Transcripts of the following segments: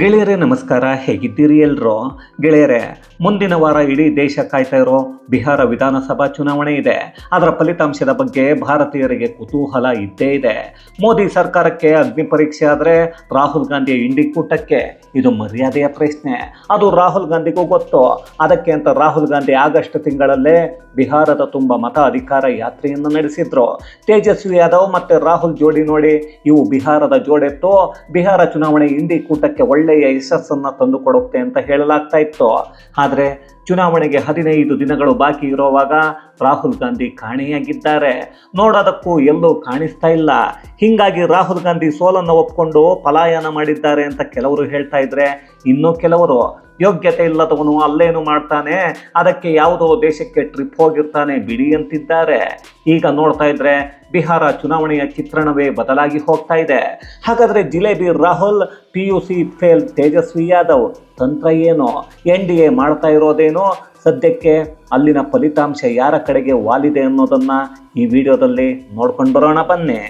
ಗೆಳೆಯರೇ, ನಮಸ್ಕಾರ. ಹೇಗಿದ್ದೀರಿ ಎಲ್ರು? ಗೆಳೆಯರೇ, ಮುಂದಿನ ವಾರ ಇಡೀ ದೇಶ ಕಾಯ್ತಾ ಇರೋ ಬಿಹಾರ ವಿಧಾನಸಭಾ ಚುನಾವಣೆ ಇದೆ. ಅದರ ಫಲಿತಾಂಶದ ಬಗ್ಗೆ ಭಾರತೀಯರಿಗೆ ಕುತೂಹಲ ಇದ್ದೇ ಇದೆ. ಮೋದಿ ಸರ್ಕಾರಕ್ಕೆ ಅಗ್ನಿ ಪರೀಕ್ಷೆ ಆದರೆ ರಾಹುಲ್ ಗಾಂಧಿಯ ಇಂಡಿ ಕೂಟಕ್ಕೆ ಇದು ಮರ್ಯಾದೆಯ ಪ್ರಶ್ನೆ. ಅದು ರಾಹುಲ್ ಗಾಂಧಿಗೂ ಗೊತ್ತು. ಅದಕ್ಕೆ ಅಂತ ರಾಹುಲ್ ಗಾಂಧಿ ಆಗಸ್ಟ್ ತಿಂಗಳಲ್ಲೇ ಬಿಹಾರದ ತುಂಬ ಮತ ಅಧಿಕಾರ ಯಾತ್ರೆಯನ್ನು ನಡೆಸಿದ್ರು. ತೇಜಸ್ವಿ ಯಾದವ್ ಮತ್ತೆ ರಾಹುಲ್ ಜೋಡಿ ನೋಡಿ ಇವು ಬಿಹಾರದ ಜೋಡೆತ್ತು, ಬಿಹಾರ ಚುನಾವಣೆ ಇಂಡಿ ಕೂಟಕ್ಕೆ ಒಳ್ಳೆಯ ಯಶಸ್ಸನ್ನು ತಂದುಕೊಡುತ್ತೆ ಅಂತ ಹೇಳಲಾಗ್ತಾ ಇತ್ತು. ಆದರೆ ಚುನಾವಣೆಗೆ ಹದಿನೈದು ದಿನಗಳು ಬಾಕಿ ಇರುವಾಗ ರಾಹುಲ್ ಗಾಂಧಿ ಕಾಣೆಯಾಗಿದ್ದಾರೆ. ನೋಡೋದಕ್ಕೂ ಎಲ್ಲೂ ಕಾಣಿಸ್ತಾ ಇಲ್ಲ. ಹೀಗಾಗಿ ರಾಹುಲ್ ಗಾಂಧಿ ಸೋಲನ್ನು ಒಪ್ಕೊಂಡು ಪಲಾಯನ ಮಾಡಿದ್ದಾರೆ ಅಂತ ಕೆಲವರು ಹೇಳ್ತಾ ಇದ್ರೆ ಇನ್ನೂ ಕೆಲವರು. ಯೋಗ್ಯತೆ ಇಲ್ಲದವನು ಅಲ್ಲೇನು ಮಾಡ್ತಾನೆ? ಅದಕ್ಕೆ ಯಾವುದೋ ದೇಶಕ್ಕೆ ಟ್ರಿಪ್ ಹೋಗಿರ್ತಾನೆ ಬಿಡಿ ಅಂತಿದ್ದಾರೆ. ಈಗ ನೋಡ್ತಾ ಇದ್ರೆ ಬಿಹಾರ ಚುನಾವಣೆಯ ಚಿತ್ರಣವೇ ಬದಲಾಗಿ ಹೋಗ್ತಾ ಇದೆ. ಹಾಗಾದ್ರೆ jalebi Rahul P U C fail Tejashwi Yadav ತಂತ್ರ ಏನು? ಎನ್ ಡಿ ಎ ಮಾಡ್ತಾ ಇರೋದೇನೋ? ಸದ್ಯಕ್ಕೆ ಅಲ್ಲಿನ ಫಲಿತಾಂಶ ಯಾರ ಕಡೆಗೆ ವಾಲಿದೆ ಅನ್ನೋದನ್ನ ಈ ವಿಡಿಯೋದಲ್ಲಿ ನೋಡ್ಕೊಂಡು ಬರೋಣ ಬನ್ನಿ.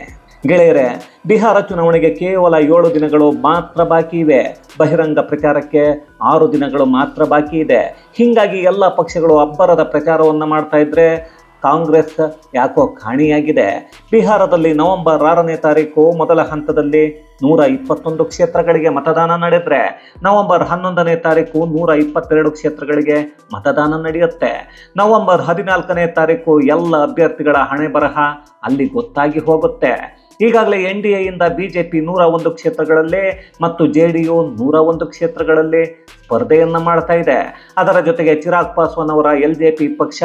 ಗೆಳೆಯರೆ, ಬಿಹಾರ ಚುನಾವಣೆಗೆ ಕೇವಲ ಏಳು ದಿನಗಳು ಮಾತ್ರ ಬಾಕಿ ಇವೆ. ಬಹಿರಂಗ ಪ್ರಚಾರಕ್ಕೆ ಆರು ದಿನಗಳು ಮಾತ್ರ ಬಾಕಿ ಇದೆ. ಹೀಗಾಗಿ ಎಲ್ಲ ಪಕ್ಷಗಳು ಅಬ್ಬರದ ಪ್ರಚಾರವನ್ನು ಮಾಡ್ತಾ ಇದ್ರೆ ಕಾಂಗ್ರೆಸ್ ಯಾಕೋ ಕಾಣಿಯಾಗಿದೆ. ಬಿಹಾರದಲ್ಲಿ ನವೆಂಬರ್ ಆರನೇ ತಾರೀಕು ಮೊದಲ ಹಂತದಲ್ಲಿ ನೂರ ಇಪ್ಪತ್ತೊಂದು ಕ್ಷೇತ್ರಗಳಿಗೆ ಮತದಾನ ನಡೆದರೆ, ನವೆಂಬರ್ ಹನ್ನೊಂದನೇ ತಾರೀಕು ನೂರ ಇಪ್ಪತ್ತೆರಡು ಕ್ಷೇತ್ರಗಳಿಗೆ ಮತದಾನ ನಡೆಯುತ್ತೆ. ನವೆಂಬರ್ ಹದಿನಾಲ್ಕನೇ ತಾರೀಕು ಎಲ್ಲ ಅಭ್ಯರ್ಥಿಗಳ ಹಣೆ ಬರಹ ಅಲ್ಲಿ ಗೊತ್ತಾಗಿ ಹೋಗುತ್ತೆ. ಈಗಾಗಲೇ ಎನ್ ಡಿ ಎಯಿಂದ ಬಿಜೆಪಿ ನೂರ ಒಂದು ಕ್ಷೇತ್ರಗಳಲ್ಲಿ ಮತ್ತು ಜೆ ಡಿ ಯು ನೂರ ಒಂದು ಕ್ಷೇತ್ರಗಳಲ್ಲಿ ಸ್ಪರ್ಧೆಯನ್ನು ಮಾಡ್ತಾ ಇದೆ. ಅದರ ಜೊತೆಗೆ ಚಿರಾಗ್ ಪಾಸ್ವಾನ್ ಅವರ ಎಲ್ ಜೆ ಪಿ ಪಕ್ಷ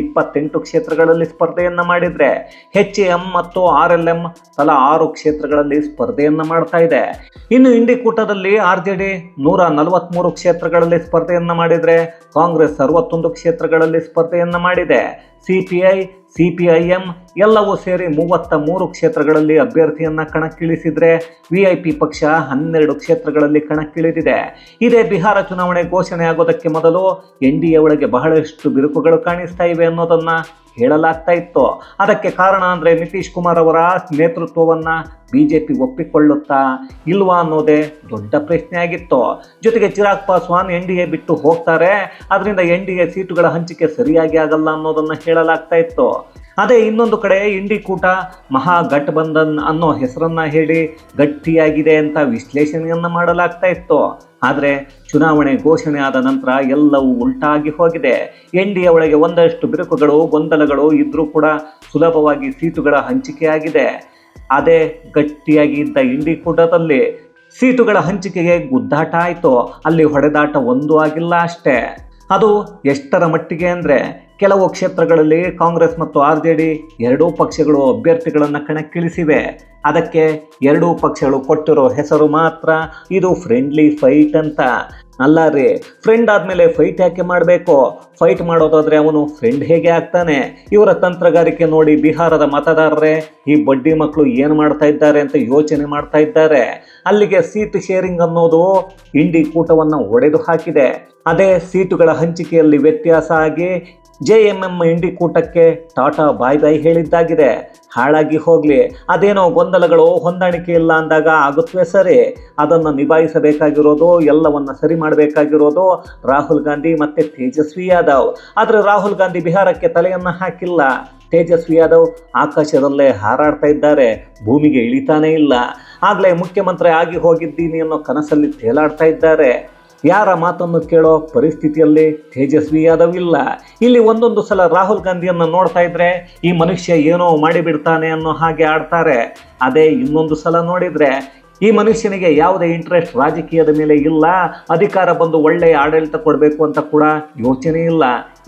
ಇಪ್ಪತ್ತೆಂಟು ಕ್ಷೇತ್ರಗಳಲ್ಲಿ ಸ್ಪರ್ಧೆಯನ್ನು ಮಾಡಿದರೆ ಹೆಚ್ ಎಂ ಮತ್ತು ಆರ್ ಎಲ್ ಎಂ ತಲಾ ಆರು ಕ್ಷೇತ್ರಗಳಲ್ಲಿ ಸ್ಪರ್ಧೆಯನ್ನು ಮಾಡ್ತಾ ಇದೆ. ಇನ್ನು ಇಂಡಿ ಕೂಟದಲ್ಲಿ ಆರ್ ಜೆ ಡಿ ನೂರ ನಲವತ್ಮೂರು ಕ್ಷೇತ್ರಗಳಲ್ಲಿ ಸ್ಪರ್ಧೆಯನ್ನು ಮಾಡಿದರೆ, ಕಾಂಗ್ರೆಸ್ ಅರವತ್ತೊಂದು ಕ್ಷೇತ್ರಗಳಲ್ಲಿ ಸ್ಪರ್ಧೆಯನ್ನು ಮಾಡಿದೆ. ಸಿಪಿಐ ಸಿಪಿಐಎಂ ಎಲ್ಲವೂ ಸೇರಿ ಮೂವತ್ತ ಮೂರು ಕ್ಷೇತ್ರಗಳಲ್ಲಿ ಅಭ್ಯರ್ಥಿಯನ್ನ ಕಣಕ್ಕಿಳಿಸಿದ್ರೆ ವಿಐಪಿ ಪಕ್ಷ ಹನ್ನೆರಡು ಕ್ಷೇತ್ರಗಳಲ್ಲಿ ಕಣಕ್ಕಿಳಿದಿದೆ. ಇದೇ ಬಿಹಾರ ಚುನಾವಣೆ ಘೋಷಣೆ ಆಗೋದಕ್ಕೆ ಮೊದಲು ಎನ್ ಡಿ ಎ ಒಳಗೆ ಬಹಳಷ್ಟು ಬಿರುಕುಗಳು ಕಾಣಿಸ್ತಾ ಇವೆ ಅನ್ನೋದನ್ನ ಹೇಳಲಾಗ್ತಾ ಇತ್ತು. ಅದಕ್ಕೆ ಕಾರಣ ಅಂದರೆ ನಿತೀಶ್ ಕುಮಾರ್ ಅವರ ನೇತೃತ್ವವನ್ನು ಬಿ ಜೆ ಪಿ ಒಪ್ಪಿಕೊಳ್ಳುತ್ತಾ ಇಲ್ವಾ ಅನ್ನೋದೇ ದೊಡ್ಡ ಪ್ರಶ್ನೆ ಆಗಿತ್ತು. ಜೊತೆಗೆ Chirag Paswan N D A ಬಿಟ್ಟು ಹೋಗ್ತಾರೆ. ಅದರಿಂದ ಎನ್ ಡಿ ಎ ಸೀಟುಗಳ ಹಂಚಿಕೆ ಸರಿಯಾಗಿ ಆಗಲ್ಲ ಅನ್ನೋದನ್ನು ಹೇಳಲಾಗ್ತಾ ಇತ್ತು. ಅದೇ ಇನ್ನೊಂದು ಕಡೆ ಇಂಡಿ ಕೂಟ ಮಹಾ ಗಠಬಂಧನ್ ಅನ್ನೋ ಹೆಸರನ್ನ ಹೇಳಿ ಗಟ್ಟಿಯಾಗಿದೆ ಅಂತ ವಿಶ್ಲೇಷಣೆಯನ್ನು ಮಾಡಲಾಗ್ತಾ ಇತ್ತು. ಆದರೆ ಚುನಾವಣೆ ಘೋಷಣೆ ಆದ ನಂತರ ಎಲ್ಲವೂ ಉಲ್ಟಾಗಿ ಹೋಗಿದೆ. ಎನ್ ಡಿ ಒಳಗೆ ಒಂದಷ್ಟು ಬಿರುಕುಗಳು, ಗೊಂದಲಗಳು ಇದ್ದರೂ ಕೂಡ ಸುಲಭವಾಗಿ ಸೀಟುಗಳ ಹಂಚಿಕೆಯಾಗಿದೆ. ಅದೇ ಗಟ್ಟಿಯಾಗಿ ಇದ್ದ ಇಂಡಿ ಕೂಟದಲ್ಲಿ ಸೀಟುಗಳ ಹಂಚಿಕೆಗೆ ಗುದ್ದಾಟ ಆಯಿತು. ಅಲ್ಲಿ ಹೊಡೆದಾಟ ಒಂದು ಆಗಿಲ್ಲ ಅಷ್ಟೇ. ಅದು ಎಷ್ಟರ ಮಟ್ಟಿಗೆ ಅಂದರೆ ಕೆಲವು ಕ್ಷೇತ್ರಗಳಲ್ಲಿ ಕಾಂಗ್ರೆಸ್ ಮತ್ತು ಆರ್ ಜೆ ಡಿ ಎರಡೂ ಪಕ್ಷಗಳು ಅಭ್ಯರ್ಥಿಗಳನ್ನು ಕಣಕ್ಕಿಳಿಸಿವೆ. ಅದಕ್ಕೆ ಎರಡೂ ಪಕ್ಷಗಳು ಕೊಟ್ಟಿರೋ ಹೆಸರು ಮಾತ್ರ ಇದು ಫ್ರೆಂಡ್ಲಿ ಫೈಟ್ ಅಂತ. ಅಲ್ಲ ರೀ ಫ್ರೆಂಡ್ ಆದಮೇಲೆ ಫೈಟ್ ಯಾಕೆ ಮಾಡಬೇಕು? ಫೈಟ್ ಮಾಡೋದಾದ್ರೆ ಅವನು ಫ್ರೆಂಡ್ ಹೇಗೆ ಆಗ್ತಾನೆ? ಇವರ ತಂತ್ರಗಾರಿಕೆ ನೋಡಿ ಬಿಹಾರದ ಮತದಾರರೇ, ಈ ಬಡ್ಡಿ ಮಕ್ಕಳು ಏನು ಮಾಡ್ತಾ ಇದ್ದಾರೆ ಅಂತ ಯೋಚನೆ ಮಾಡ್ತಾ ಇದ್ದಾರೆ. ಅಲ್ಲಿಗೆ ಸೀಟ್ ಶೇರಿಂಗ್ ಅನ್ನೋದು ಇಂಡಿ ಕೂಟವನ್ನು ಒಡೆದು ಹಾಕಿದೆ. ಅದೇ ಸೀಟುಗಳ ಹಂಚಿಕೆಯಲ್ಲಿ ವ್ಯತ್ಯಾಸ ಆಗಿ ಜೆ ಎಂ ಎಂ ಇಂಡಿ ಕೂಟಕ್ಕೆ ಟಾಟಾ ಬಾಯ್ ಬಾಯ್ ಹೇಳಿದ್ದಾಗಿದೆ. ಹಾಳಾಗಿ ಹೋಗಲಿ, ಅದೇನೋ ಗೊಂದಲಗಳು ಹೊಂದಾಣಿಕೆ ಇಲ್ಲ ಅಂದಾಗ ಆಗುತ್ತವೆ ಸರಿ. ಅದನ್ನು ನಿಭಾಯಿಸಬೇಕಾಗಿರೋದು, ಎಲ್ಲವನ್ನು ಸರಿ ಮಾಡಬೇಕಾಗಿರೋದು ರಾಹುಲ್ ಗಾಂಧಿ ಮತ್ತು ತೇಜಸ್ವಿ ಯಾದವ್. ಆದರೆ ರಾಹುಲ್ ಗಾಂಧಿ ಬಿಹಾರಕ್ಕೆ ತಲೆಯನ್ನು ಹಾಕಿಲ್ಲ. ತೇಜಸ್ವಿ ಯಾದವ್ ಆಕಾಶದಲ್ಲೇ ಹಾರಾಡ್ತಾ ಇದ್ದಾರೆ. ಭೂಮಿಗೆ ಇಳಿತಾನೇ ಇಲ್ಲ. ಆಗಲೇ ಮುಖ್ಯಮಂತ್ರಿ ಆಗಿ ಹೋಗಿದ್ದೀನಿ ಅನ್ನೋ ಕನಸಲ್ಲಿ ತೇಲಾಡ್ತಾ ಇದ್ದಾರೆ. ಯಾರ ಮಾತನ್ನು ಕೇಳೋ ಪರಿಸ್ಥಿತಿಯಲ್ಲಿ ತೇಜಸ್ವಿ ಯಾದವ್ ಇಲ್ಲ. ಇಲ್ಲಿ ಒಂದೊಂದು ಸಲ ರಾಹುಲ್ ಗಾಂಧಿಯನ್ನು ನೋಡ್ತಾ ಇದ್ರೆ ಈ ಮನುಷ್ಯ ಏನೋ ಮಾಡಿಬಿಡ್ತಾನೆ ಅನ್ನೋ ಹಾಗೆ ಆಡ್ತಾರೆ. ಅದೇ ಇನ್ನೊಂದು ಸಲ ನೋಡಿದ್ರೆ ಈ ಮನುಷ್ಯನಿಗೆ ಯಾವುದೇ ಇಂಟ್ರೆಸ್ಟ್ ರಾಜಕೀಯದ ಮೇಲೆ ಇಲ್ಲ. ಅಧಿಕಾರ ಬಂದು ಒಳ್ಳೆಯ ಆಡಳಿತ ಕೊಡಬೇಕು ಅಂತ ಕೂಡ ಯೋಚನೆ ಇಲ್ಲ.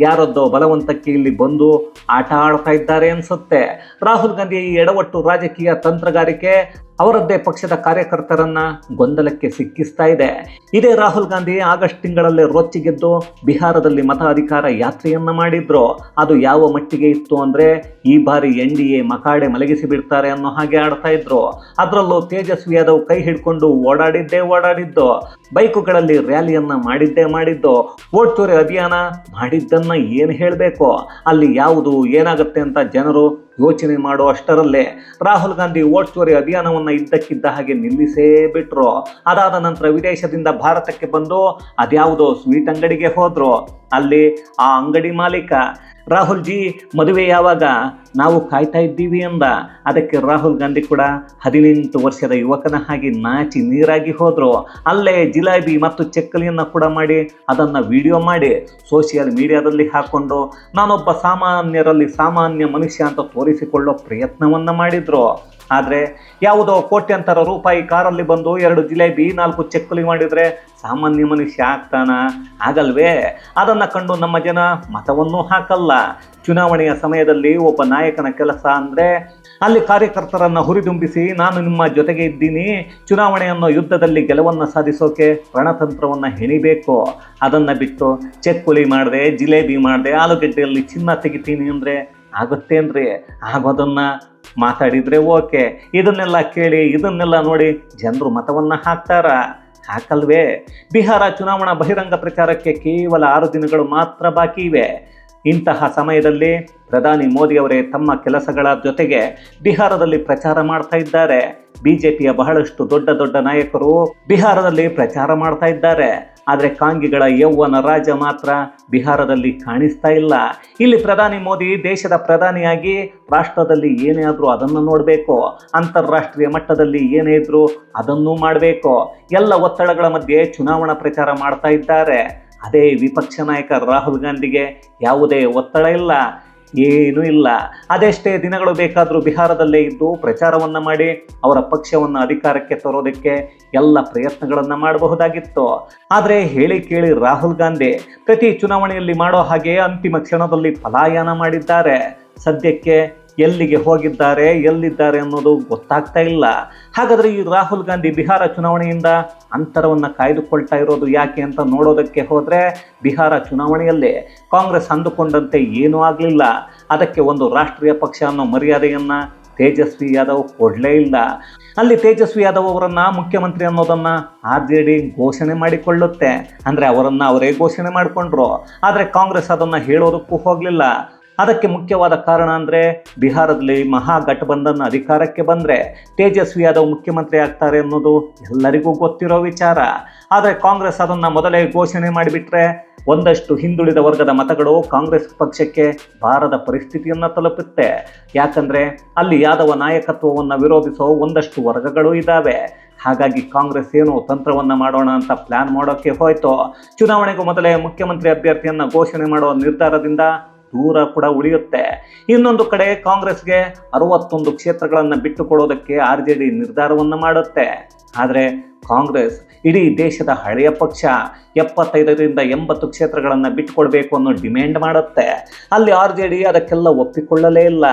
ಯಾರದ್ದೋ ಬಲವಂತಕ್ಕೆ ಇಲ್ಲಿ ಬಂದು ಆಟ ಆಡ್ತಾ ಇದ್ದಾರೆ ಅನ್ಸುತ್ತೆ. ರಾಹುಲ್ ಗಾಂಧಿ ಈ ಎಡವಟ್ಟು ರಾಜಕೀಯ ತಂತ್ರಗಾರಿಕೆ ಅವರದ್ದೇ ಪಕ್ಷದ ಕಾರ್ಯಕರ್ತರನ್ನ ಗೊಂದಲಕ್ಕೆ ಸಿಕ್ಕಿಸ್ತಾ ಇದೆ. ಇದೇ ರಾಹುಲ್ ಗಾಂಧಿ ಆಗಸ್ಟ್ ತಿಂಗಳಲ್ಲೇ ರೊಚ್ಚಿಗೆದ್ದು ಬಿಹಾರದಲ್ಲಿ ಮತ ಅಧಿಕಾರ ಯಾತ್ರೆಯನ್ನ ಮಾಡಿದ್ರು. ಅದು ಯಾವ ಮಟ್ಟಿಗೆ ಇತ್ತು ಅಂದ್ರೆ ಈ ಬಾರಿ ಎನ್ ಡಿ ಎ ಮಕಾಡೆ ಮಲಗಿಸಿ ಬಿಡ್ತಾರೆ ಅನ್ನೋ ಹಾಗೆ ಆಡ್ತಾ ಇದ್ರು. ಅದರಲ್ಲೂ ತೇಜಸ್ವಿ ಯಾದವ್ ಕೈ ಹಿಡ್ಕೊಂಡು ಓಡಾಡಿದ್ದೇ ಓಡಾಡಿದ್ದು. ಬೈಕುಗಳಲ್ಲಿ ರ್ಯಾಲಿಯನ್ನ ಮಾಡಿದ್ದೇ ಮಾಡಿದ್ದು. ಓಟ್ ಚೋರಿ ಅಭಿಯಾನ ಮಾಡಿದ್ದನ್ನ ಏನು ಹೇಳಬೇಕು? ಅಲ್ಲಿ ಯಾವುದು ಏನಾಗುತ್ತೆ ಅಂತ ಜನರು ಯೋಚನೆ ಮಾಡೋ ಅಷ್ಟರಲ್ಲೇ ರಾಹುಲ್ ಗಾಂಧಿ ಓಟ್ ಚೋರಿ ಅಭಿಯಾನವನ್ನು ಯಾತ್ರೆಯನ್ನ ಇದ್ದಕ್ಕಿದ್ದ ಹಾಗೆ ನಿಲ್ಲಿಸೇ ಬಿಟ್ರು. ಅದಾದ ನಂತರ ವಿದೇಶದಿಂದ ಭಾರತಕ್ಕೆ ಬಂದು ಅದ್ಯಾವುದೋ ಸ್ವೀಟ್ ಅಂಗಡಿಗೆ ಹೋದ್ರು. ಅಲ್ಲಿ ಆ ಅಂಗಡಿ ಮಾಲೀಕ ರಾಹುಲ್ ಜಿ ಮದುವೆ ಯಾವಾಗ? ನಾವು ಕಾಯ್ತಾ ಇದ್ದೀವಿ ಅಂದ. ಅದಕ್ಕೆ ರಾಹುಲ್ ಗಾಂಧಿ ಕೂಡ ಹದಿನೆಂಟು ವರ್ಷದ ಯುವಕನ ಹಾಗೆ ನಾಚಿ ನೀರಾಗಿ ಹೋದರು. ಅಲ್ಲೇ ಜಿಲಾಬಿ ಮತ್ತು ಚಕ್ಕಲಿಯನ್ನು ಕೂಡ ಮಾಡಿ ಅದನ್ನು ವಿಡಿಯೋ ಮಾಡಿ ಸೋಷಿಯಲ್ ಮೀಡಿಯಾದಲ್ಲಿ ಹಾಕ್ಕೊಂಡು ನಾನೊಬ್ಬ ಸಾಮಾನ್ಯರಲ್ಲಿ ಸಾಮಾನ್ಯ ಮನುಷ್ಯ ಅಂತ ತೋರಿಸಿಕೊಳ್ಳೋ ಪ್ರಯತ್ನವನ್ನು ಮಾಡಿದರು. ಆದರೆ ಯಾವುದೋ ಕೋಟ್ಯಂತರ ರೂಪಾಯಿ ಕಾರಲ್ಲಿ ಬಂದು ಎರಡು ಜಿಲೇಬಿ, ನಾಲ್ಕು ಚಕ್ಕಲಿ ಮಾಡಿದರೆ ಸಾಮಾನ್ಯ ಮನುಷ್ಯ ಆಗ್ತಾನ? ಆಗಲ್ವೇ? ಅದನ್ನು ಕಂಡು ನಮ್ಮ ಜನ ಮತವನ್ನು ಹಾಕಲ್ಲ. ಚುನಾವಣೆಯ ಸಮಯದಲ್ಲಿ ಒಬ್ಬ ನಾಯಕನ ಕೆಲಸ ಅಂದರೆ ಅಲ್ಲಿ ಕಾರ್ಯಕರ್ತರನ್ನು ಹುರಿದುಂಬಿಸಿ, ನಾನು ನಿಮ್ಮ ಜೊತೆಗೆ ಇದ್ದೀನಿ, ಚುನಾವಣೆಯನ್ನು ಯುದ್ಧದಲ್ಲಿ ಗೆಲುವನ್ನು ಸಾಧಿಸೋಕೆ ರಣತಂತ್ರವನ್ನು ಹೆಣಿಬೇಕು. ಅದನ್ನು ಬಿಟ್ಟು ಚೆಕ್ಕುಲಿ ಮಾಡಿದೆ, ಜಿಲೇಬಿ ಮಾಡಿದೆ, ಆಲೂಗಡ್ಡೆಯಲ್ಲಿ ಚಿನ್ನ ತೆಗಿತೀನಿ ಅಂದರೆ ಆಗುತ್ತೇನ್ರಿ ಆಗೋದನ್ನು ಮಾತಾಡಿದ್ರೆ ಓಕೆ. ಇದನ್ನೆಲ್ಲ ಕೇಳಿ, ಇದನ್ನೆಲ್ಲ ನೋಡಿ ಜನರು ಮತವನ್ನು ಹಾಕ್ತಾರ. ಹಾಕಲ್ವೇ? ಬಿಹಾರ ಚುನಾವಣಾ ಬಹಿರಂಗ ಪ್ರಚಾರಕ್ಕೆ ಕೇವಲ ಆರು ದಿನಗಳು ಮಾತ್ರ ಬಾಕಿ ಇವೆ. ಇಂತಹ ಸಮಯದಲ್ಲಿ ಪ್ರಧಾನಿ ಮೋದಿಯವರೇ ತಮ್ಮ ಕೆಲಸಗಳ ಜೊತೆಗೆ ಬಿಹಾರದಲ್ಲಿ ಪ್ರಚಾರ ಮಾಡ್ತಾ ಇದ್ದಾರೆ. ಬಿಜೆಪಿಯ ಬಹಳಷ್ಟು ದೊಡ್ಡ ದೊಡ್ಡ ನಾಯಕರು ಬಿಹಾರದಲ್ಲಿ ಪ್ರಚಾರ ಮಾಡ್ತಾ ಇದ್ದಾರೆ. ಆದರೆ ಕಾಂಗಿಗಳ ಯೌವನ ರಾಜ ಮಾತ್ರ ಬಿಹಾರದಲ್ಲಿ ಕಾಣಿಸ್ತಾ ಇಲ್ಲ. ಇಲ್ಲಿ ಪ್ರಧಾನಿ ಮೋದಿ ದೇಶದ ಪ್ರಧಾನಿಯಾಗಿ ರಾಷ್ಟ್ರದಲ್ಲಿ ಏನೇ ಆದರೂ ಅದನ್ನು ನೋಡಬೇಕು. ಅಂತಾರಾಷ್ಟ್ರೀಯ ಮಟ್ಟದಲ್ಲಿ ಏನೇ ಇದ್ರೂ ಅದನ್ನೂ ಮಾಡಬೇಕು. ಎಲ್ಲ ಒತ್ತಡಗಳ ಮಧ್ಯೆ ಚುನಾವಣಾ ಪ್ರಚಾರ ಮಾಡ್ತಾ ಇದ್ದಾರೆ. ಅದೇ ವಿಪಕ್ಷ ನಾಯಕ ರಾಹುಲ್ ಗಾಂಧಿಗೆ ಯಾವುದೇ ಒತ್ತಡ ಇಲ್ಲ, ಏನೂ ಇಲ್ಲ. ಅದೆಷ್ಟೇ ದಿನಗಳು ಬೇಕಾದರೂ ಬಿಹಾರದಲ್ಲೇ ಇದ್ದು ಪ್ರಚಾರವನ್ನು ಮಾಡಿ ಅವರ ಪಕ್ಷವನ್ನು ಅಧಿಕಾರಕ್ಕೆ ತರೋದಕ್ಕೆ ಎಲ್ಲ ಪ್ರಯತ್ನಗಳನ್ನು ಮಾಡಬಹುದಾಗಿತ್ತು. ಆದರೆ ಹೇಳಿ ಕೇಳಿ ರಾಹುಲ್ ಗಾಂಧಿ ಪ್ರತಿ ಚುನಾವಣೆಯಲ್ಲಿ ಮಾಡೋ ಹಾಗೆ ಅಂತಿಮ ಕ್ಷಣದಲ್ಲಿ ಪಲಾಯನ ಮಾಡಿದ್ದಾರೆ. ಸದ್ಯಕ್ಕೆ ಎಲ್ಲಿಗೆ ಹೋಗಿದ್ದಾರೆ, ಎಲ್ಲಿದ್ದಾರೆ ಅನ್ನೋದು ಗೊತ್ತಾಗ್ತಾ ಇಲ್ಲ. ಹಾಗಾದರೆ ಈ ರಾಹುಲ್ ಗಾಂಧಿ ಬಿಹಾರ ಚುನಾವಣೆಯಿಂದ ಅಂತರವನ್ನು ಕಾಯ್ದುಕೊಳ್ತಾ ಇರೋದು ಯಾಕೆ ಅಂತ ನೋಡೋದಕ್ಕೆ ಹೋದರೆ ಬಿಹಾರ ಚುನಾವಣೆಯಲ್ಲಿ ಕಾಂಗ್ರೆಸ್ ಅಂದುಕೊಂಡಂತೆ ಏನೂ ಆಗಲಿಲ್ಲ. ಅದಕ್ಕೆ ಒಂದು ರಾಷ್ಟ್ರೀಯ ಪಕ್ಷ ಅನ್ನೋ ಮರ್ಯಾದೆಯನ್ನು ತೇಜಸ್ವಿ ಯಾದವ್ ಕೊಡಲೇ ಇಲ್ಲ. ಅಲ್ಲಿ ತೇಜಸ್ವಿ ಯಾದವ್ ಅವರನ್ನು ಮುಖ್ಯಮಂತ್ರಿ ಅನ್ನೋದನ್ನು ಆರ್ ಜೆ ಡಿ ಘೋಷಣೆ ಮಾಡಿಕೊಳ್ಳುತ್ತೆ. ಅಂದರೆ ಅವರನ್ನು ಅವರೇ ಘೋಷಣೆ ಮಾಡಿಕೊಂಡ್ರು. ಆದರೆ ಕಾಂಗ್ರೆಸ್ ಅದನ್ನು ಹೇಳೋದಕ್ಕೂ ಹೋಗಲಿಲ್ಲ. ಅದಕ್ಕೆ ಮುಖ್ಯವಾದ ಕಾರಣ ಅಂದರೆ ಬಿಹಾರದಲ್ಲಿ ಮಹಾಗಠಬಂಧನ್ ಅಧಿಕಾರಕ್ಕೆ ಬಂದರೆ ತೇಜಸ್ವಿ ಯಾದವ್ ಮುಖ್ಯಮಂತ್ರಿ ಆಗ್ತಾರೆ ಅನ್ನೋದು ಎಲ್ಲರಿಗೂ ಗೊತ್ತಿರೋ ವಿಚಾರ. ಆದರೆ ಕಾಂಗ್ರೆಸ್ ಅದನ್ನು ಮೊದಲೇ ಘೋಷಣೆ ಮಾಡಿಬಿಟ್ರೆ ಒಂದಷ್ಟು ಹಿಂದುಳಿದ ವರ್ಗದ ಮತಗಳು ಕಾಂಗ್ರೆಸ್ ಪಕ್ಷಕ್ಕೆ ಬಾರದ ಪರಿಸ್ಥಿತಿಯನ್ನು ತಲುಪುತ್ತೆ. ಯಾಕಂದರೆ ಅಲ್ಲಿ ಯಾದವ ನಾಯಕತ್ವವನ್ನು ವಿರೋಧಿಸೋ ಒಂದಷ್ಟು ವರ್ಗಗಳು ಇದ್ದಾವೆ ಹಾಗಾಗಿ ಕಾಂಗ್ರೆಸ್ ಏನು ತಂತ್ರವನ್ನು ಮಾಡೋಣ ಅಂತ ಪ್ಲ್ಯಾನ್ ಮಾಡೋಕ್ಕೆ ಹೋಯ್ತು. ಚುನಾವಣೆಗೂ ಮೊದಲೇ ಮುಖ್ಯಮಂತ್ರಿ ಅಭ್ಯರ್ಥಿಯನ್ನು ಘೋಷಣೆ ಮಾಡೋ ನಿರ್ಧಾರದಿಂದ ದೂರ ಕೂಡ ಉಳಿಯುತ್ತೆ. ಇನ್ನೊಂದು ಕಡೆ ಕಾಂಗ್ರೆಸ್ಗೆ ಅರವತ್ತೊಂದು ಕ್ಷೇತ್ರಗಳನ್ನು ಬಿಟ್ಟುಕೊಡೋದಕ್ಕೆ ಆರ್ ಜೆ ಡಿ ನಿರ್ಧಾರವನ್ನು ಮಾಡುತ್ತೆ. ಆದರೆ ಕಾಂಗ್ರೆಸ್ ಇಡೀ ದೇಶದ ಹಳೆಯ ಪಕ್ಷ ಎಪ್ಪತ್ತೈದರಿಂದ ಎಂಬತ್ತು ಕ್ಷೇತ್ರಗಳನ್ನು ಬಿಟ್ಟುಕೊಡ್ಬೇಕು ಅನ್ನೋ ಡಿಮ್ಯಾಂಡ್ ಮಾಡುತ್ತೆ. ಅಲ್ಲಿ ಆರ್ ಜೆ ಡಿ ಅದಕ್ಕೆಲ್ಲ ಒಪ್ಪಿಕೊಳ್ಳಲೇ ಇಲ್ಲ.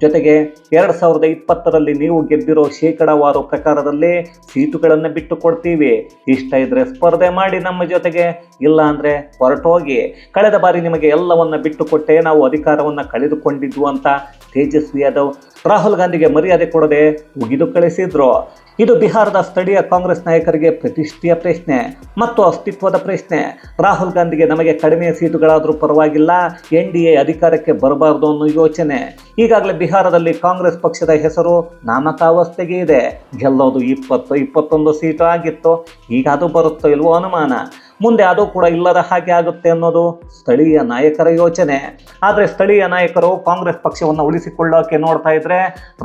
ಜೊತೆಗೆ ಎರಡು ಸಾವಿರದ ಇಪ್ಪತ್ತರಲ್ಲಿ ನೀವು ಗೆದ್ದಿರೋ ಶೇಕಡಾವಾರು ಪ್ರಕಾರದಲ್ಲಿ ಸೀಟುಗಳನ್ನು ಬಿಟ್ಟು ಕೊಡ್ತೀವಿ ಇಷ್ಟ ಇದ್ರೆ ಸ್ಪರ್ಧೆ ಮಾಡಿ ನಮ್ಮ ಜೊತೆಗೆ, ಇಲ್ಲ ಅಂದ್ರೆ ಹೊರಟೋಗಿ. ಕಳೆದ ಬಾರಿ ನಿಮಗೆ ಎಲ್ಲವನ್ನ ಬಿಟ್ಟುಕೊಟ್ಟೆ ನಾವು ಅಧಿಕಾರವನ್ನು ಕಳೆದುಕೊಂಡಿದ್ದು ಅಂತ ತೇಜಸ್ವಿ ಯಾದವ್ ರಾಹುಲ್ ಗಾಂಧಿಗೆ ಮರ್ಯಾದೆ ಕೊಡದೆ ಮುಗಿದು ಕಳಿಸಿದ್ರು. ಇದು ಬಿಹಾರದ ಸ್ಥಳೀಯ ಕಾಂಗ್ರೆಸ್ ನಾಯಕರಿಗೆ ಪ್ರತಿಷ್ಠೆಯ ಪ್ರಶ್ನೆ ಮತ್ತು ಅಸ್ತಿತ್ವದ ಪ್ರಶ್ನೆ. ರಾಹುಲ್ ಗಾಂಧಿಗೆ ನಮಗೆ ಕಡಿಮೆ ಸೀಟುಗಳಾದರೂ ಪರವಾಗಿಲ್ಲ, ಎನ್ ಡಿ ಎ ಅಧಿಕಾರಕ್ಕೆ ಬರಬಾರದು ಅನ್ನೋ ಯೋಚನೆ. ಈಗಾಗಲೇ ಬಿಹಾರದಲ್ಲಿ ಕಾಂಗ್ರೆಸ್ ಪಕ್ಷದ ಹೆಸರು ನಾಮಕಾವಸ್ಥೆಗೆ ಇದೆ. ಗೆಲ್ಲೋದು ಇಪ್ಪತ್ತು, ಇಪ್ಪತ್ತೊಂದು ಸೀಟು ಆಗಿತ್ತು. ಈಗ ಅದು ಬರುತ್ತೋ ಇಲ್ವೋ ಅನುಮಾನ. ಮುಂದೆ ಅದು ಕೂಡ ಇಲ್ಲದ ಹಾಗೆ ಆಗುತ್ತೆ ಅನ್ನೋದು ಸ್ಥಳೀಯ ನಾಯಕರ ಯೋಚನೆ. ಆದರೆ ಸ್ಥಳೀಯ ನಾಯಕರು ಕಾಂಗ್ರೆಸ್ ಪಕ್ಷವನ್ನು ಉಳಿಸಿಕೊಳ್ಳೋಕೆ ನೋಡ್ತಾ ಇದ್ರೆ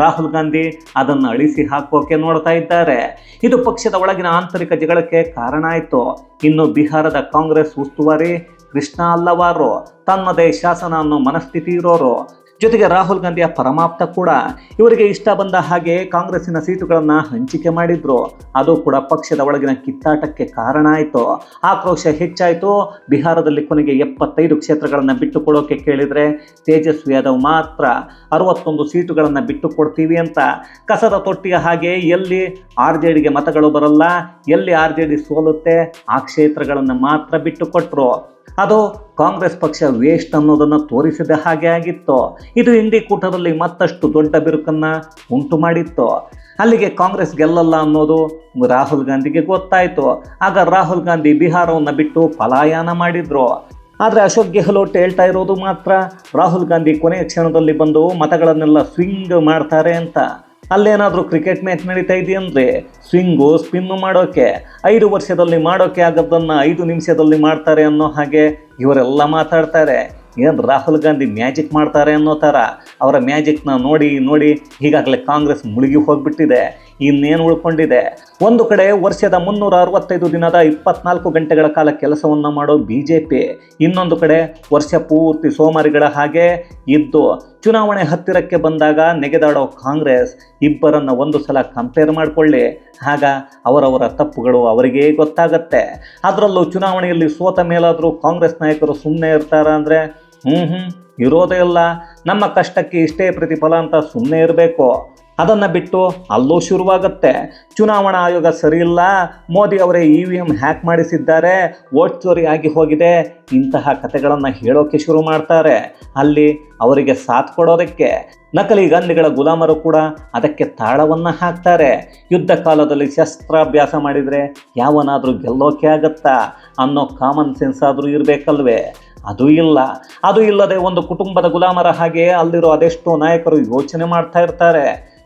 ರಾಹುಲ್ ಗಾಂಧಿ ಅದನ್ನು ಅಳಿಸಿ ಹಾಕೋಕೆ ನೋಡ್ತಾ ಇದ್ದಾರೆ. ಇದು ಪಕ್ಷದ ಒಳಗಿನ ಆಂತರಿಕ ಜಗಳಕ್ಕೆ ಕಾರಣ ಆಯಿತು. ಇನ್ನು ಬಿಹಾರದ ಕಾಂಗ್ರೆಸ್ ಉಸ್ತುವಾರಿ ಕೃಷ್ಣ ಅಲ್ಲವಾರು ತನ್ನದೇ ಶಾಸನ ಅನ್ನೋ ಮನಸ್ಥಿತಿ ಇರೋರು. ಜೊತೆಗೆ ರಾಹುಲ್ ಗಾಂಧಿಯ ಪರಮಾಪ್ತ ಕೂಡ ಇವರಿಗೆ ಇಷ್ಟ ಬಂದ ಹಾಗೆ ಕಾಂಗ್ರೆಸ್ಸಿನ ಸೀಟುಗಳನ್ನು ಹಂಚಿಕೆ ಮಾಡಿದ್ರು. ಅದು ಕೂಡ ಪಕ್ಷದ ಒಳಗಿನ ಕಿತ್ತಾಟಕ್ಕೆ ಕಾರಣ ಆಯಿತು. ಆಕ್ರೋಶ ಹೆಚ್ಚಾಯಿತು. ಬಿಹಾರದಲ್ಲಿ ಕೊನೆಗೆ ಎಪ್ಪತ್ತೈದು ಕ್ಷೇತ್ರಗಳನ್ನು ಬಿಟ್ಟುಕೊಡೋಕೆ ಕೇಳಿದರೆ ತೇಜಸ್ವಿ ಯಾದವ್ ಮಾತ್ರ ಅರವತ್ತೊಂದು ಸೀಟುಗಳನ್ನು ಬಿಟ್ಟುಕೊಡ್ತೀವಿ ಅಂತ. ಕಸದ ತೊಟ್ಟಿಯ ಹಾಗೆ ಎಲ್ಲಿ ಆರ್ ಜೆ ಡಿಗೆ ಮತಗಳು ಬರಲ್ಲ, ಎಲ್ಲಿ ಆರ್ ಜೆ ಡಿ ಸೋಲುತ್ತೆ, ಆ ಕ್ಷೇತ್ರಗಳನ್ನು ಮಾತ್ರ ಬಿಟ್ಟು ಕೊಟ್ಟರು ಅದು ಕಾಂಗ್ರೆಸ್ ಪಕ್ಷ ವೇಸ್ಟ್ ಅನ್ನೋದನ್ನು ತೋರಿಸಿದ ಹಾಗೆ ಆಗಿತ್ತು. ಇದು ಇಂಡಿ ಕೂಟದಲ್ಲಿ ಮತ್ತಷ್ಟು ದೊಡ್ಡ ಬಿರುಕನ್ನು ಉಂಟು ಮಾಡಿತ್ತು. ಅಲ್ಲಿಗೆ ಕಾಂಗ್ರೆಸ್ ಗೆಲ್ಲಲ್ಲ ಅನ್ನೋದು ರಾಹುಲ್ ಗಾಂಧಿಗೆ ಗೊತ್ತಾಯಿತು. ಆಗ ರಾಹುಲ್ ಗಾಂಧಿ ಬಿಹಾರವನ್ನು ಬಿಟ್ಟು ಪಲಾಯನ ಮಾಡಿದರು. ಆದರೆ ಅಶೋಕ್ ಗೆಹ್ಲೋಟ್ ಹೇಳ್ತಾ ಇರೋದು ಮಾತ್ರ, ರಾಹುಲ್ ಗಾಂಧಿ ಕೊನೆಯ ಕ್ಷಣದಲ್ಲಿ ಬಂದು ಮತಗಳನ್ನೆಲ್ಲ ಸ್ವಿಂಗ್ ಮಾಡ್ತಾರೆ ಅಂತ. ಅಲ್ಲೇನಾದರೂ ಕ್ರಿಕೆಟ್ ಮ್ಯಾಚ್ ನಡೀತಾ ಇದೆಯಂದ್ರೆ ಸ್ವಿಂಗು ಸ್ಪಿನ್ನು ಮಾಡೋಕೆ, ಐದು ವರ್ಷದಲ್ಲಿ ಮಾಡೋಕೆ ಆಗದ್ದನ್ನು ಐದು ನಿಮಿಷದಲ್ಲಿ ಮಾಡ್ತಾರೆ ಅನ್ನೋ ಹಾಗೆ ಇವರೆಲ್ಲ ಮಾತಾಡ್ತಾರೆ. ಏನು ರಾಹುಲ್ ಗಾಂಧಿ ಮ್ಯಾಜಿಕ್ ಮಾಡ್ತಾರೆ ಅನ್ನೋ ಥರ ಅವರ ಮ್ಯಾಜಿಕ್ನ ನೋಡಿ ನೋಡಿ ಈಗಾಗಲೇ ಕಾಂಗ್ರೆಸ್ ಮುಳುಗಿ ಹೋಗಿಬಿಟ್ಟಿದೆ, ಇನ್ನೇನು ಉಳ್ಕೊಂಡಿದೆ? ಒಂದು ಕಡೆ ವರ್ಷದ ಮುನ್ನೂರ ಅರವತ್ತೈದು ದಿನದ ಇಪ್ಪತ್ನಾಲ್ಕು ಗಂಟೆಗಳ ಕಾಲ ಕೆಲಸವನ್ನು ಮಾಡೋ ಬಿ ಜೆ ಪಿ ಇನ್ನೊಂದು ಕಡೆ ವರ್ಷ ಪೂರ್ತಿ ಸೋಮಾರಿಗಳ ಹಾಗೆ ಇದ್ದು ಚುನಾವಣೆ ಹತ್ತಿರಕ್ಕೆ ಬಂದಾಗ ನೆಗೆದಾಡೋ ಕಾಂಗ್ರೆಸ್, ಇಬ್ಬರನ್ನು ಒಂದು ಸಲ ಕಂಪೇರ್ ಮಾಡಿಕೊಳ್ಳಿ. ಆಗ ಅವರವರ ತಪ್ಪುಗಳು ಅವರಿಗೇ ಗೊತ್ತಾಗತ್ತೆ. ಅದರಲ್ಲೂ ಚುನಾವಣೆಯಲ್ಲಿ ಸೋತ ಮೇಲಾದರೂ ಕಾಂಗ್ರೆಸ್ ನಾಯಕರು ಸುಮ್ಮನೆ ಇರ್ತಾರ ಅಂದರೆ ಹ್ಞೂ ಹ್ಞೂ ಇರೋದೇ ಇಲ್ಲ. ನಮ್ಮ ಕಷ್ಟಕ್ಕೆ ಇಷ್ಟೇ ಪ್ರತಿಫಲ ಅಂತ ಸುಮ್ಮನೆ ಇರಬೇಕು. ಅದನ್ನು ಬಿಟ್ಟು ಅಲ್ಲೂ ಶುರುವಾಗುತ್ತೆ. ಚುನಾವಣಾ ಆಯೋಗ ಸರಿಯಿಲ್ಲ ಮೋದಿ ಅವರೇ ಇ ವಿ ಎಂ ಹ್ಯಾಕ್ ಮಾಡಿಸಿದ್ದಾರೆ. ವೋಟ್ ಚೋರಿ ಆಗಿ ಹೋಗಿದೆ. ಇಂತಹ ಕಥೆಗಳನ್ನು ಹೇಳೋಕೆ ಶುರು ಮಾಡ್ತಾರೆ. ಅಲ್ಲಿ ಅವರಿಗೆ ಸಾಥ್ ಕೊಡೋದಕ್ಕೆ. ನಕಲಿ ಗಂಧಿಗಳ ಗುಲಾಮರು ಕೂಡ ಅದಕ್ಕೆ ತಾಳವನ್ನು ಹಾಕ್ತಾರೆ. ಯುದ್ಧ ಕಾಲದಲ್ಲಿ ಶಸ್ತ್ರಾಭ್ಯಾಸ ಮಾಡಿದರೆ ಯಾವನಾದರೂ ಗೆಲ್ಲೋಕೆ ಆಗತ್ತಾ? ಅನ್ನೋ ಕಾಮನ್ ಸೆನ್ಸ್ ಆದರೂ ಇರಬೇಕಲ್ವೇ? ಅದು ಇಲ್ಲ. ಅದು ಇಲ್ಲದೆ ಒಂದು ಕುಟುಂಬದ ಗುಲಾಮರ ಹಾಗೆ ಅಲ್ಲಿರೋ ಅದೆಷ್ಟೋ ನಾಯಕರು ಯೋಚನೆ ಮಾಡ್ತಾ ಇರ್ತಾರೆ.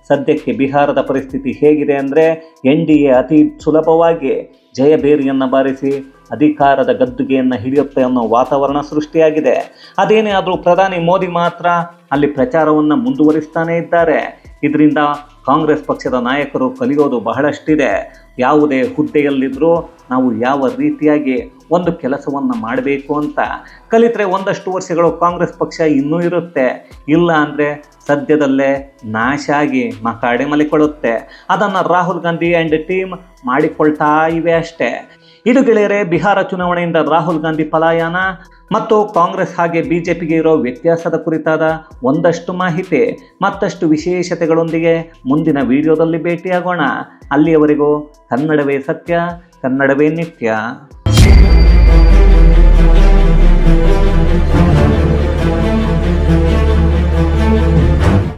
ಸದ್ಯಕ್ಕೆ ಬಿಹಾರದ ಪರಿಸ್ಥಿತಿ ಹೇಗಿದೆ ಅಂದರೆ ಎನ್ ಡಿ ಎ ಅತಿ ಸುಲಭವಾಗಿ ಜಯಬೇರಿಯನ್ನು ಬಾರಿಸಿ ಅಧಿಕಾರದ ಗದ್ದುಗೆಯನ್ನು ಹಿಡಿಯುತ್ತೆ ಅನ್ನೋ ವಾತಾವರಣ ಸೃಷ್ಟಿಯಾಗಿದೆ. ಅದೇನೇ ಆದರೂ ಪ್ರಧಾನಿ ಮೋದಿ ಮಾತ್ರ ಅಲ್ಲಿ ಪ್ರಚಾರವನ್ನು ಮುಂದುವರಿಸ್ತಾನೇ ಇದ್ದಾರೆ. ಇದರಿಂದ ಕಾಂಗ್ರೆಸ್ ಪಕ್ಷದ ನಾಯಕರು ಕಲಿಯೋದು ಬಹಳಷ್ಟಿದೆ. ಯಾವುದೇ ಹುದ್ದೆಯಲ್ಲಿದ್ದರೂ ನಾವು ಯಾವ ರೀತಿಯಾಗಿ ಒಂದು ಕೆಲಸವನ್ನು ಮಾಡಬೇಕು ಅಂತ. ಕಲಿತರೆ ಒಂದಷ್ಟು ವರ್ಷಗಳು ಕಾಂಗ್ರೆಸ್ ಪಕ್ಷ ಇನ್ನೂ ಇರುತ್ತೆ. ಇಲ್ಲ ಅಂದರೆ ಸದ್ಯದಲ್ಲೇ ನಾಶ ಆಗಿ ಮಕಾಡೆ ಮಲಿಕೊಳ್ಳುತ್ತೆ. ಅದನ್ನು ರಾಹುಲ್ ಗಾಂಧಿ ಆ್ಯಂಡ್ ಟೀಮ್ ಮಾಡಿಕೊಳ್ತಾ ಇವೆ ಅಷ್ಟೇ. ಇದು ಗೆಳೆಯರೆ, ಬಿಹಾರ ಚುನಾವಣೆಯಿಂದ ರಾಹುಲ್ ಗಾಂಧಿ ಪಲಾಯನ ಮತ್ತು ಕಾಂಗ್ರೆಸ್ ಹಾಗೆ ಬಿಜೆಪಿಗೆ ಇರೋ ವ್ಯತ್ಯಾಸದ ಕುರಿತಾದ ಒಂದಷ್ಟು ಮಾಹಿತಿ, ಮತ್ತಷ್ಟು ವಿಶೇಷತೆಗಳೊಂದಿಗೆ ಮುಂದಿನ ವಿಡಿಯೋದಲ್ಲಿ ಭೇಟಿಯಾಗೋಣ. ಅಲ್ಲಿಯವರೆಗೂ ಕನ್ನಡವೇ ಸತ್ಯ, ಕನ್ನಡವೇ ನಿತ್ಯ.